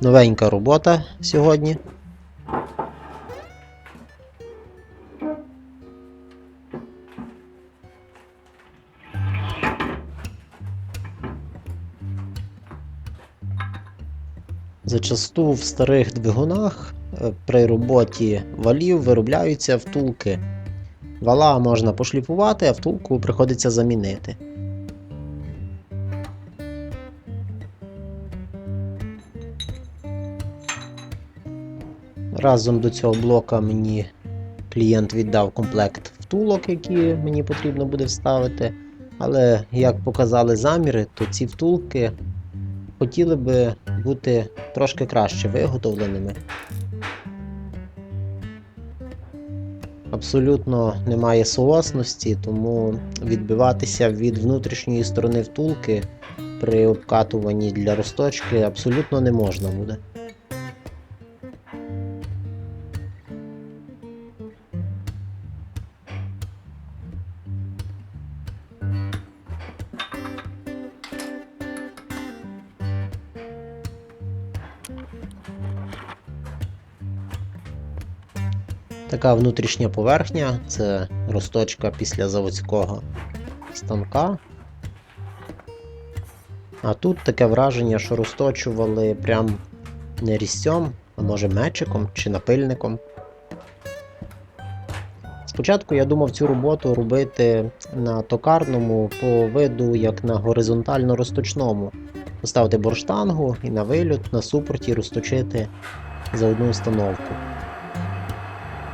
Новенька робота сьогодні. Зачасту в старих двигунах е, при роботі валів виробляються втулки. Вала можна пошліфувати, а втулку приходиться замінити. Разом до цього блока мені клієнт віддав комплект втулок, які мені потрібно буде вставити. Але як показали заміри, то ці втулки хотіли би бути трошки краще виготовленими. Абсолютно немає соосності, тому відбиватися від внутрішньої сторони втулки при обкатуванні для розточки абсолютно не можна буде. Така внутрішня поверхня це розточка після заводського станка. А тут таке враження, що розточували прям не різцем, а може мечиком чи напильником. Спочатку я думав цю роботу робити на токарному по виду, як на горизонтально-розточному. Поставити борштангу і на вилют на супорті розточити за одну установку.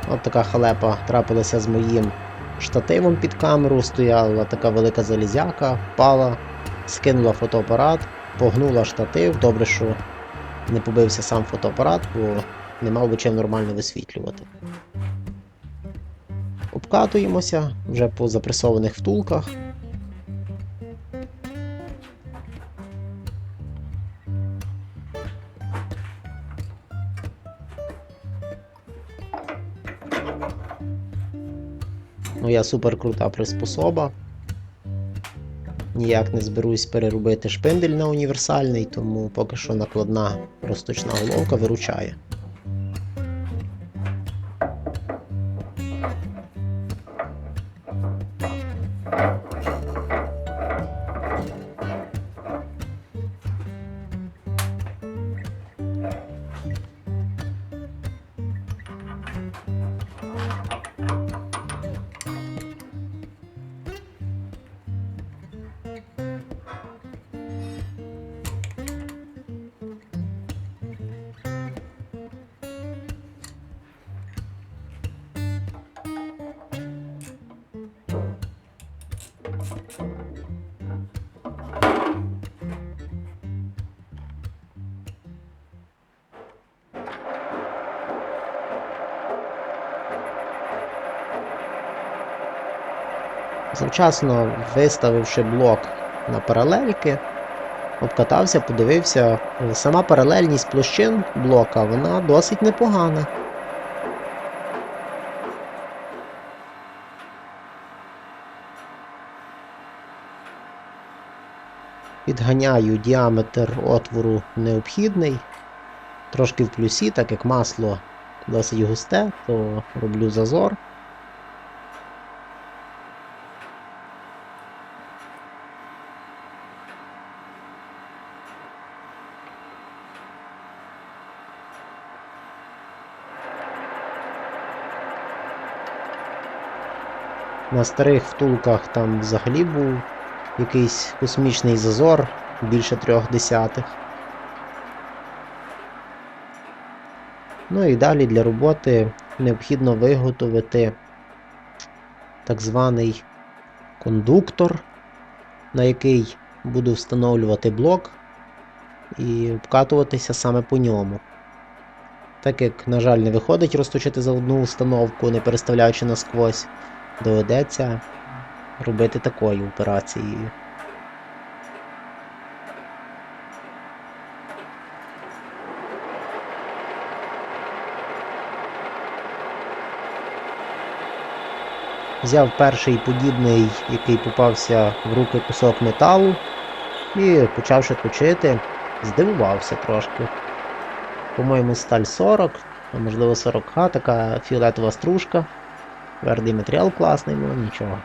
От така халепа трапилася з моїм штативом під камеру, стояла така велика залізяка, впала, скинула фотоапарат, погнула штатив. Добре, що не побився сам фотоапарат, бо не мав би чим нормально висвітлювати. Обкатуємося вже по запресованих втулках. Моя суперкрута приспособа. Ніяк не зберусь переробити шпиндель на універсальний, тому поки що накладна розточна головка виручає. Завчасно виставивши блок на паралельки, обкатався, подивився, сама паралельність площин блока вона досить непогана. Підганяю діаметр отвору необхідний. Трошки в плюсі, так як масло досить густе, то роблю зазор. На старих втулках там взагалі був якийсь космічний зазор більше трьох десятих. Ну і далі для роботи необхідно виготовити так званий кондуктор, на який буду встановлювати блок і обкатуватися саме по ньому. Так як, на жаль, не виходить розточити за одну установку, не переставляючи насквозь, доведеться робити такою операцією. Взяв перший подібний, який попався в руки кусок металу, і почавши точити, здивувався трошки. По-моєму, сталь 40, а можливо 40Х, така фіолетова стружка. Твердий матеріал класний, але нічого.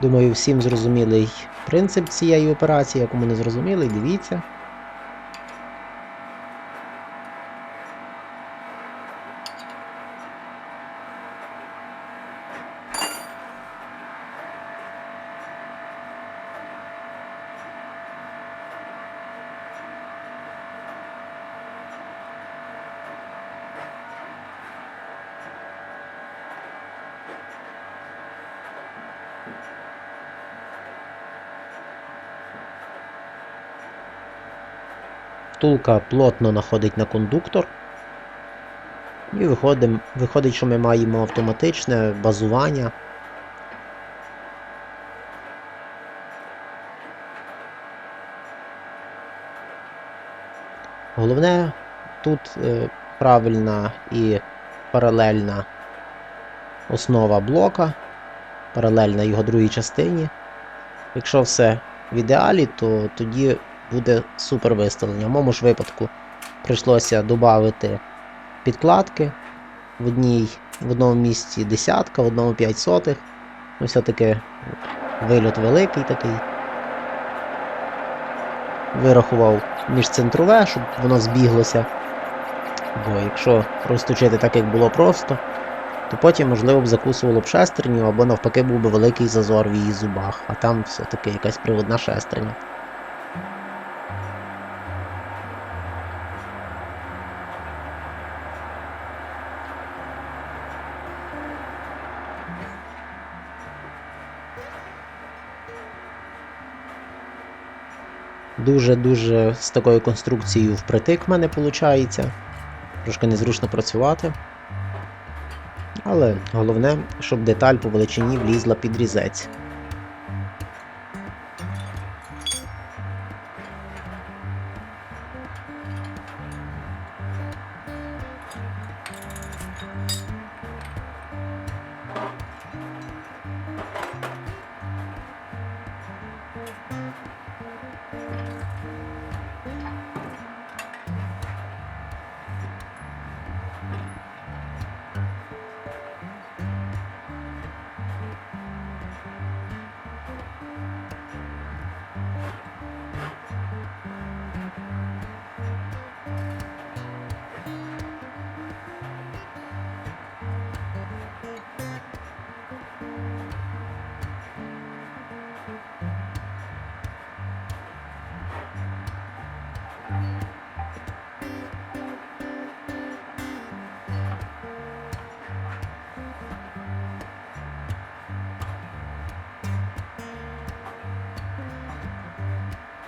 Думаю, всім зрозумілий принцип цієї операції, а кому не зрозумілий, дивіться. Втулка плотно находить на кондуктор. І виходим, виходить, що ми маємо автоматичне базування. Головне тут е, правильна і паралельна основа блока, паралельна його другій частині. Якщо все в ідеалі, то тоді буде супер виставлення. В моєму ж випадку прийшлося додати підкладки. В одній, в одному місці десятка, в одному 5 сотих. Ну, все-таки вильот великий такий. Вирахував міжцентрове, щоб воно збіглося. Бо якщо розточити так, як було просто, то потім, можливо, б закусувало б шестерню, або навпаки був би великий зазор в її зубах, а там все-таки якась приводна шестерня. Дуже-дуже з такою конструкцією впритик в мене виходить. Трошки незручно працювати. Але головне, щоб деталь по величині влізла під різець.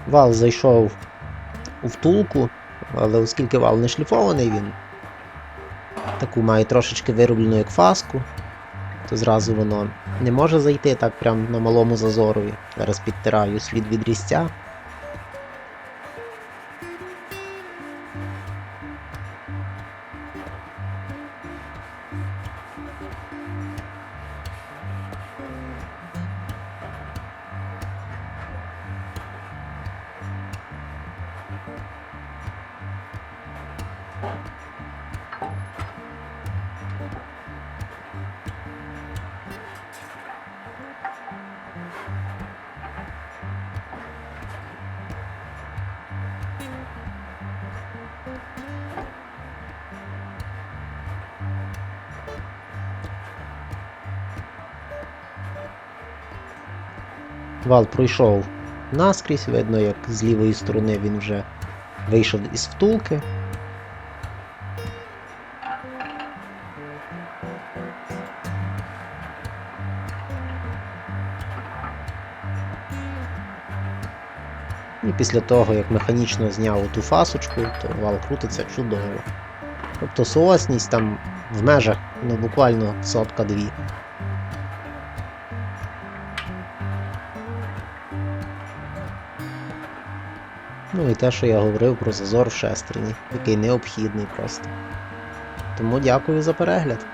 Вал зайшов у втулку, але оскільки вал не шліфований, він таку має трошечки вироблену як фаску, то зразу воно не може зайти так прям на малому зазорові. Зараз підтираю слід від різця. Вал пройшов наскрізь, видно, як з лівої сторони він вже вийшов із втулки. І після того, як механічно зняв ту фасочку, то вал крутиться чудово. Тобто соосність там в межах ну, буквально сотка-дві. Ну і те, що я говорив про зазор в шестерні, який необхідний просто. Тому дякую за перегляд.